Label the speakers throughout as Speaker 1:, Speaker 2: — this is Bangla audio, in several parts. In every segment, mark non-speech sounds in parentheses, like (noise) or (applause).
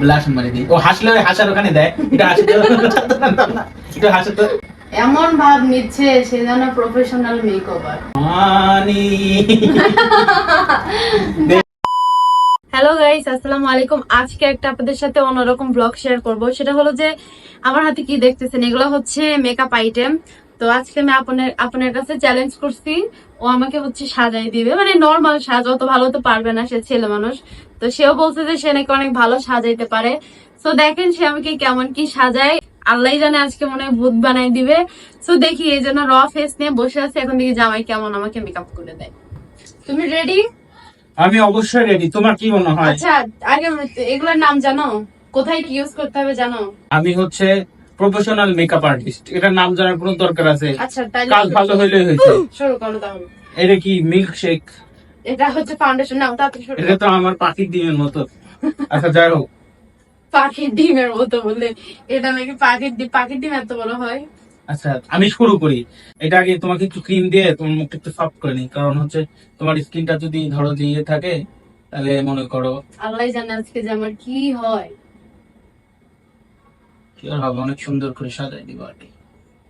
Speaker 1: ব্লাশ মারি দিই। ও হাসলে হাসার ওখানে দেয়। এটা হাসি তো। এটা হাসে তো।
Speaker 2: এমন ভাব নিচ্ছে সে যেন প্রফেশনাল মেকওভার
Speaker 1: মানি।
Speaker 2: হ্যালো গাইস আসসালামু আলাইকুম। আজকে একটা আপনাদের সাথে অন্যরকম ব্লগ শেয়ার করব। সেটা হলো যে আমার হাতে কি দেখতেছেন? এগুলো হচ্ছে মেকআপ আইটেম তো আজকে আমি আপনার আপনার কাছে চ্যালেঞ্জ করছি। ও আমাকে হচ্ছে সাজাই দিবে। মানে নর্মাল সাজ অত ভালো তো পারবে না সে ছেলে মানুষ। তো সেও বলছে যে সে নাকি অনেক ভালো সাজাইতে পারে। তো দেখেন সে আমাকে কেমন কি সাজায়। আল্লাহ জানে আজকে মনে হয় ভূত বানাই দিবে। তো দেখি এই জন্য র ফেস নিয়ে বসে আছে। এখন দেখি জামাই কেমন আমাকে মেকআপ করে দেয়। তুমি রেডি
Speaker 1: আমি অবশ্যই রেডি তোমার কি মনে হয়?
Speaker 2: আচ্ছা আগে এগুলোর নাম জানো? কোথায় কি ইউজ করতে হবে জানো?
Speaker 1: আমি হচ্ছে প্রফেশনাল মেকআপ আর্টিস্ট এটার নাম জানার কোনো দরকার আছে?
Speaker 2: আচ্ছা
Speaker 1: কাজ ভালো হইলে হয়েছে
Speaker 2: শুরু করো তাহলে।
Speaker 1: এটা কি মিল্ক শেক
Speaker 2: এটা হচ্ছে ফাউন্ডেশন নাও তাড়াতাড়ি
Speaker 1: এটা তো আমার পাখির ডিমের মতো। আচ্ছা যাই হোক।
Speaker 2: পাখির ডিমের মতো বলে এটা নাকি পাখির ডিম পাখির ডিম এত বড় হয়?
Speaker 1: আচ্ছা আমি শুরু করি। এটা আগে তোমাকে একটু ক্রিম দিয়ে তোমার মুখটা একটু সফট করে নিই। কারণ হচ্ছে তোমার স্কিনটা যদি ধরো দিয়ে থাকে তাহলে মনে করো
Speaker 2: আল্লাহ জানে আজকে যে আমার কি হয়।
Speaker 1: কি আর হবে? অনেক সুন্দর করে সাজাই দিব আর কি।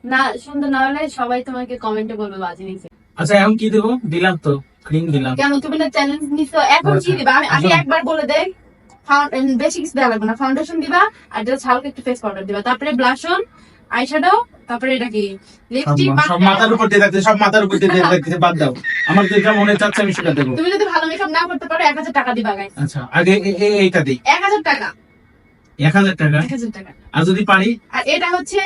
Speaker 2: না সুন্দর না হলে সবাই তোমাকে কমেন্টে বলবে বাজে নিচে।
Speaker 1: আচ্ছা এখন কি দেবো? দিলাম তো ক্রিম দিলাম।
Speaker 2: কেন তুমি না চ্যালেঞ্জ নিছো? এখন কি
Speaker 1: আচ্ছা।
Speaker 2: দিবা? আমি আমি
Speaker 1: আচ্ছা।
Speaker 2: একবার বলে দেই বেশি কিছু দেওয়া লাগবে না। ফাউন্ডেশন দিবা আর জাস্ট হালকা একটু ফেস পাউডার দিবা। তারপরে ব্লাশন আইশ্যাডো তারপরে এটা কি লিপস্টিক
Speaker 1: সব- মাথার উপর দিয়ে থাকছে সব মাথার উপর দিয়ে থাকছে বাদ দাও। আমার যেটা মনে চাচ্ছে আমি সেটা দেবো।
Speaker 2: তুমি যদি ভালো মেকআপ না করতে পারো এক হাজার টাকা দিবা গাই
Speaker 1: আচ্ছা আগে এইটা দিই।
Speaker 2: এক হাজার টাকা।
Speaker 1: এক হাজার টাকা।
Speaker 2: এক হাজার টাকা।
Speaker 1: আর যদি পারি?
Speaker 2: আর এটা হচ্ছে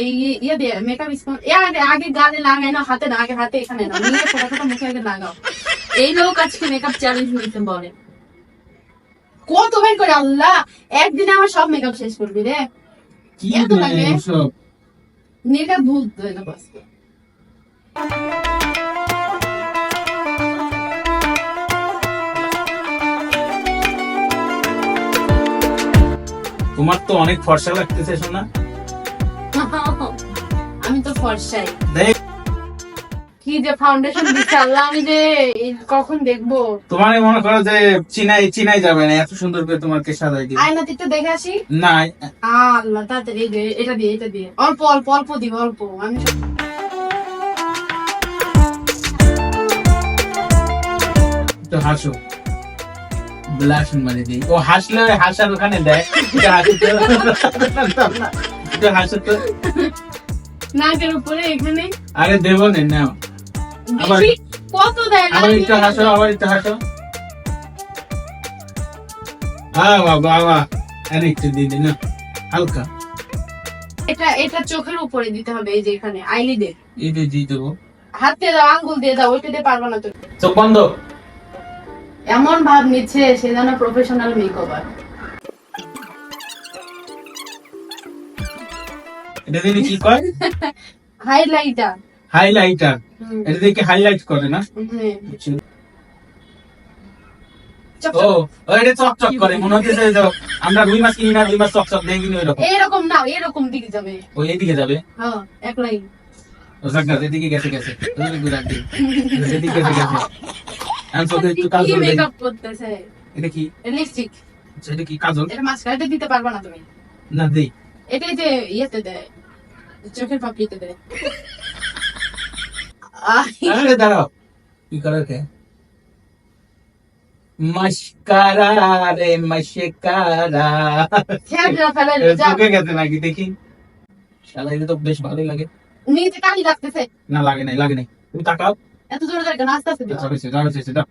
Speaker 2: এই ইয়ে দিয়ে মেকআপ স্পঞ্জ আগে আগে গালে লাগাই না হাতে না আগে হাতে এখানে না নিয়ে ফোটা ফোটা মুখে আগে লাগাও। এই লোক আজকে মেকআপ চ্যালেঞ্জ নিতে বলে। কত বের করে আল্লাহ! একদিনে আমার সব মেকআপ শেষ করবি রে।
Speaker 1: কি
Speaker 2: এত লাগে?
Speaker 1: সব
Speaker 2: মেকআপ ভূত
Speaker 1: তোমার তো অনেক ফর্সা লাগতেছে শোনা
Speaker 2: আমি তো ফর্সাই।
Speaker 1: দেখ।
Speaker 2: কি যে ফাউন্ডেশন দিচ্ছে আল্লাহ আমি যে কখন দেখব?
Speaker 1: তোমার মনে করো যে চিনাই চিনাই যাবে না এত সুন্দর করে তোমাকে সাজাই দিব।
Speaker 2: আয়নাতে একটু দেখে আসি?
Speaker 1: না
Speaker 2: আল্লাহ তাড়াতাড়ি এটা দিয়ে এটা দিয়ে। অল্প অল্প অল্প দিব অল্প। আমি
Speaker 1: একটু হাসো। ব্লাশ মারি দিই। ও হাসলে হাসার ওখানে দেয়। একটু হাসো তো।
Speaker 2: নাকের উপরে এখানে?
Speaker 1: আরে দেবো না নাও। আবার-
Speaker 2: কত দেয়
Speaker 1: আবার একটু হাসো আবার একটু হাসো। হ্যাঁ বাবা বাবা আরে একটু দিয়ে দিন না। হালকা।
Speaker 2: এটা এটা চোখের উপরে দিতে হবে এই যে এখানে আইলিডে
Speaker 1: এই দিয়ে দিয়ে দেবো।
Speaker 2: হাতে দাও আঙ্গুল দিয়ে দাও ওইটা দিয়ে পারব না তো।
Speaker 1: চোখ বন্ধ।
Speaker 2: এমন ভাব নিচ্ছে সে যেন প্রফেশনাল মেকওভার
Speaker 1: এটা দিয়ে কি কয়? (laughs)
Speaker 2: হাইলাইটার
Speaker 1: হাইলাইটার এটা দিয়ে কি হাইলাইট করে না? ও এটা চকচক করে মনে হচ্ছে যে আমরা রুই মাছ কিনি না রুই মাছ চকচক দেখি কিনি ওইরকম।
Speaker 2: এরকম না এরকম দিকে যাবে।
Speaker 1: ও এইদিকে যাবে?
Speaker 2: হ্যাঁ এক লাইন।
Speaker 1: ও যাক এদিকে গেছে গেছে। ওদিকে ঘুরে আসবি। এদিকে গেছে গেছে। আমি চোখে একটু কাজল
Speaker 2: মেকআপ করতেছে?
Speaker 1: এটা কি?
Speaker 2: লিপস্টিক
Speaker 1: এটা কি কাজল?
Speaker 2: এটা মাস্কারাতে দিতে পারবা না তুমি।
Speaker 1: না দেই।
Speaker 2: এটাই যে ইয়েতে দেয় চোখের পাপড়িতে দেয়।
Speaker 1: আরে দাঁড়াও। কি করে কে? মস্কারা রে মস্কারা।
Speaker 2: থিয়েটার ফেলে
Speaker 1: চোখে গেছে নাকি দেখি। শালা এটা তো বেশ ভালোই লাগে।
Speaker 2: নিচে কালি লাগতেছে।
Speaker 1: না লাগে নাই লাগে নাই। তুমি তাকাও।
Speaker 2: এত জোরে জোরে আস্তে আস্তে দিও
Speaker 1: আচ্ছা দাও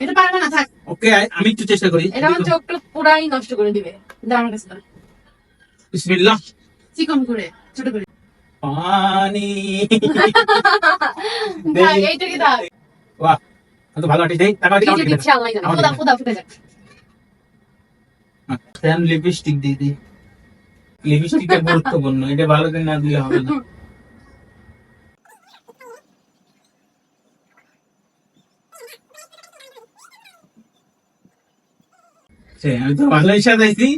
Speaker 2: এটা পারবে না থাক।
Speaker 1: ওকে আমি একটু চেষ্টা করি।
Speaker 2: এটা আমার চোখটা পুরাই নষ্ট করে দিবে। দাও আমার কাছে দাও।
Speaker 1: বিসমিল্লাহ।
Speaker 2: চিকন করে ছোট করে।
Speaker 1: পানি।
Speaker 2: দাও, এইটাকে দাও
Speaker 1: বাহ ভালো আর্টিস্ট দেই। টাকা
Speaker 2: কি
Speaker 1: দিও
Speaker 2: খোদা খোদা ফুটে যাক।
Speaker 1: লিপস্টিক দিয়ে দিই। (laughs) লিপস্টিকটা গুরুত্বপূর্ণ এটা ভালো করে না দিলে হবে না। (laughs) আমি তো ভালোই সাজাইছি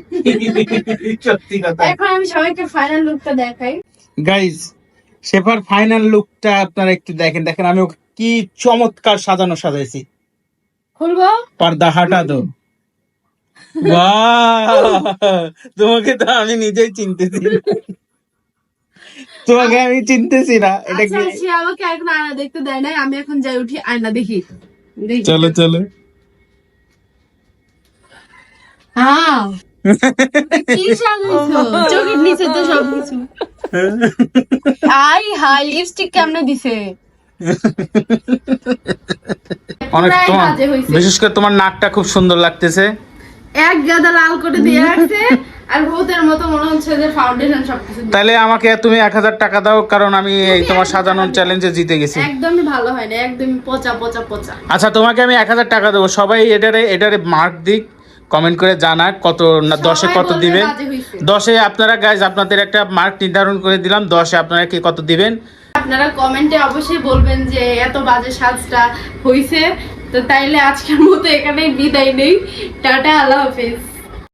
Speaker 1: সত্যি কথা।
Speaker 2: এখন আমি সবাইকে ফাইনাল লুকটা দেখাই।
Speaker 1: গাইজ শেফার ফাইনাল লুকটা আপনারা একটু দেখেন। দেখেন আমি ওকে কি চমৎকার সাজানো সাজাইছি।
Speaker 2: খুলবো?
Speaker 1: পর্দা হাটা দো তোমাকে তো আমি নিজেই চিনতেছি। তোমাকে আমি চিনতেছি না। এটা
Speaker 2: আচ্ছা
Speaker 1: কি?
Speaker 2: আমাকে এখন আয়না দেখতে দেয় নাই আমি এখন যাই উঠি আয়না দেখি। দেখি।
Speaker 1: চলো চলো।
Speaker 2: হ্যাঁ কি (laughs) সাজাইছো চোখের নিচে তো সবকিছু। হাই হাই লিপস্টিক কেমনে দিছে?
Speaker 1: অনেক তোমার বিশেষ করে তোমার নাকটা খুব সুন্দর লাগতেছে।
Speaker 2: এক গাদা লাল করে দিয়ে রাখছে আর ভূতের মতো মনে হচ্ছে যে ফাউন্ডেশন সবকিছু
Speaker 1: তাহলে আমাকে তুমি এক হাজার টাকা দাও কারণ আমি এই তোমার সাজানোর চ্যালেঞ্জে জিতে গেছি।
Speaker 2: একদমই ভালো হয় না একদমই পচা পচা পচা।
Speaker 1: আচ্ছা তোমাকে আমি এক হাজার টাকা দেবো। সবাই এটারে এটারে মার্ক দিক। কমেন্ট করে জানাক কত না দশে কত দিবেন? দশে আপনারা গাইজ আপনাদের একটা মার্ক নির্ধারণ করে দিলাম দশে আপনারা কি কত দিবেন?
Speaker 2: আপনারা কমেন্টে অবশ্যই বলবেন যে এত বাজে সাজটা হয়েছে তো তাইলে আজকের মতো এখানেই বিদায় নেই। টাটা আল্লাহ হাফেজ।